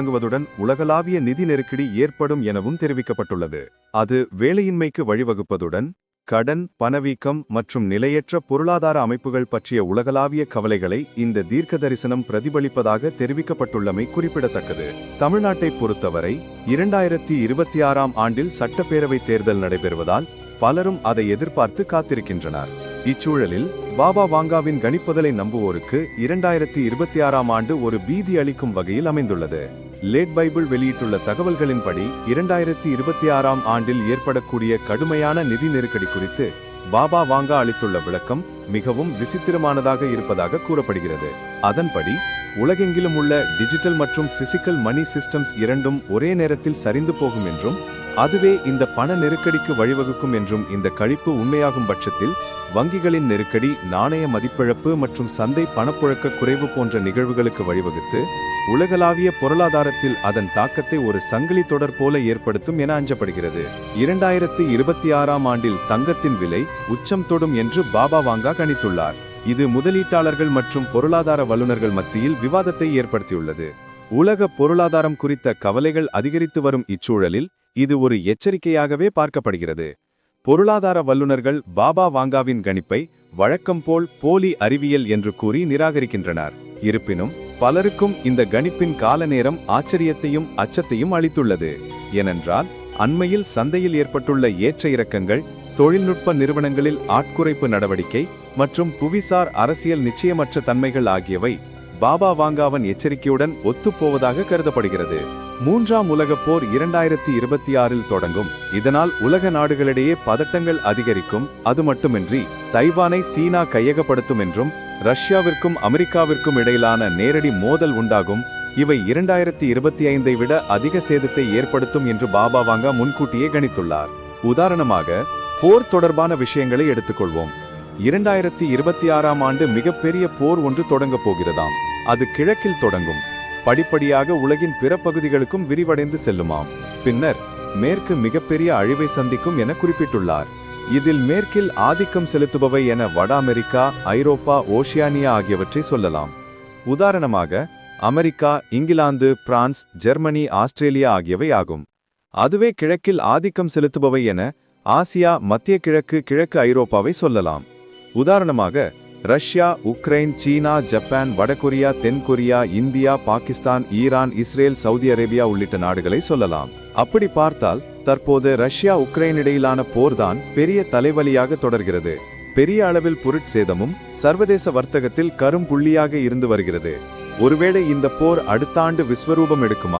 தொடங்குவதுடன் உலகளாவிய நிதி நெருக்கடி ஏற்படும் எனவும் தெரிவிக்கப்பட்டுள்ளது. அது வேலையின்மைக்கு வழிவகுப்பதுடன் கடன் பணவீக்கம் மற்றும் நிலையற்ற பொருளாதார அமைப்புகள் பற்றிய உலகளாவிய கவலைகளை இந்த தீர்க்க தரிசனம் பிரதிபலிப்பதாக தெரிவிக்கப்பட்டுள்ளமை குறிப்பிடத்தக்கது. தமிழ்நாட்டை பொறுத்தவரை இரண்டாயிரத்தி இருபத்தி ஆறாம் ஆண்டில் சட்டப்பேரவை தேர்தல் நடைபெறுவதால் பலரும் அதை எதிர்பார்த்து காத்திருக்கின்றனர். இச்சூழலில் பாபா வாங்காவின் கணிப்புதலை நம்புவோருக்கு இரண்டாயிரத்தி இருபத்தி ஆறாம் ஆண்டு ஒரு பீதி அளிக்கும் வகையில் அமைந்துள்ளது. லேட் பைபிள் வெளியிட்டுள்ள தகவல்களின்படி இரண்டாயிரத்தி இருபத்தி ஆறாம் ஆண்டில் ஏற்படக்கூடிய கடுமையான நிதி நெருக்கடி குறித்து பாபா வாங்கா அளித்துள்ள விளக்கம் மிகவும் விசித்திரமானதாக இருப்பதாக கூறப்படுகிறது. அதன்படி உலகெங்கிலும் உள்ள டிஜிட்டல் மற்றும் பிசிக்கல் மணி சிஸ்டம்ஸ் இரண்டும் ஒரே நேரத்தில் சரிந்து போகும் என்றும் அதுவே இந்த பண நெருக்கடிக்கு வழிவகுக்கும் என்றும் இந்த கழிப்பு உண்மையாகும் பட்சத்தில் வங்கிகளின் நெருக்கடி நாணய மதிப்பிழப்பு மற்றும் சந்தை பணப்புழக்க குறைவு போன்ற நிகழ்வுகளுக்கு வழிவகுத்து உலகளாவிய பொருளாதாரத்தில் அதன் தாக்கத்தை ஒரு சங்கிலி தொடர் போல ஏற்படுத்தும் என அஞ்சப்படுகிறது. இரண்டாயிரத்தி இருபத்தி ஆறாம் ஆண்டில் தங்கத்தின் விலை உச்சம் தொடும் என்று பாபா வாங்கா கணித்துள்ளார். இது முதலீட்டாளர்கள் மற்றும் பொருளாதார வல்லுநர்கள் மத்தியில் விவாதத்தை ஏற்படுத்தியுள்ளது. உலக பொருளாதாரம் குறித்த கவலைகள் அதிகரித்து வரும் இச்சூழலில் இது ஒரு எச்சரிக்கையாகவே பார்க்கப்படுகிறது. பொருளாதார வல்லுநர்கள் பாபா வாங்காவின் கணிப்பை வழக்கம் போல் போலி அறிவியல் என்று கூறி நிராகரிக்கின்றனர். இருப்பினும் பலருக்கும் இந்த கணிப்பின் கால நேரம் ஆச்சரியத்தையும் அச்சத்தையும் அளித்துள்ளது. ஏனென்றால் அண்மையில் சந்தையில் ஏற்பட்டுள்ள ஏற்ற இறக்கங்கள் தொழில்நுட்ப நிறுவனங்களில் ஆட்குறைப்பு நடவடிக்கை மற்றும் புவிசார் அரசியல் நிச்சயமற்ற தன்மைகள் ஆகியவை பாபா வாங்காவன் எச்சரிக்கையுடன் ஒத்துப்போவதாக கருதப்படுகிறது. மூன்றாம் உலகப் போர் இரண்டாயிரத்தி இருபத்தி ஆறில் தொடங்கும். இதனால் உலக நாடுகளிடையே பதட்டங்கள் அதிகரிக்கும். அது மட்டுமின்றி தைவானை சீனா கையகப்படுத்தும் என்றும் ரஷ்யாவிற்கும் அமெரிக்காவிற்கும் இடையிலான நேரடி மோதல் உண்டாகும். இவை இரண்டாயிரத்தி இருபத்தி ஐந்தை விட அதிக சேதத்தை ஏற்படுத்தும் என்று பாபா வாங்கா முன்கூட்டியே கணித்துள்ளார். உதாரணமாக போர் தொடர்பான விஷயங்களை எடுத்துக்கொள்வோம். இரண்டாயிரத்தி இருபத்தி ஆறாம் ஆண்டு மிகப்பெரிய போர் ஒன்று தொடங்கப் போகிறதாம். அது கிழக்கில் தொடங்கும். படிப்படியாக உலகின் பிற பகுதிகளுக்கும் விரிவடைந்து செல்லுமாம். பின்னர் மேற்கு மிகப்பெரிய அழிவை சந்திக்கும் என குறிப்பிட்டுள்ளார். இதில் மேற்கில் ஆதிக்கம் செலுத்துபவை என வட அமெரிக்கா ஐரோப்பா ஓஷியானியா ஆகியவற்றை சொல்லலாம். உதாரணமாக America England France Germany Australia ஆகியவை ஆகும். அதுவே கிழக்கில் ஆதிக்கம் செலுத்துபவை என ஆசியா மத்திய கிழக்கு கிழக்கு ஐரோப்பாவை சொல்லலாம். உதாரணமாக ரஷ்யா உக்ரைன் சீனா ஜப்பான் வடகொரியா தென்கொரியா India Pakistan Iran Israel Saudi Arabia உள்ளிட்ட நாடுகளை சொல்லலாம். அப்படி பார்த்தால் தற்போது ரஷ்யா உக்ரைன் இடையிலான போர்தான் பெரிய தலைவலியாக தொடர்கிறது. பெரிய அளவில் பொருட்சேதமும் சர்வதேச வர்த்தகத்தில் கரும்புள்ளியாக இருந்து வருகிறது. ஒருவேளை இந்த போர் அடுத்த ஆண்டு விஸ்வரூபம் எடுக்குமா?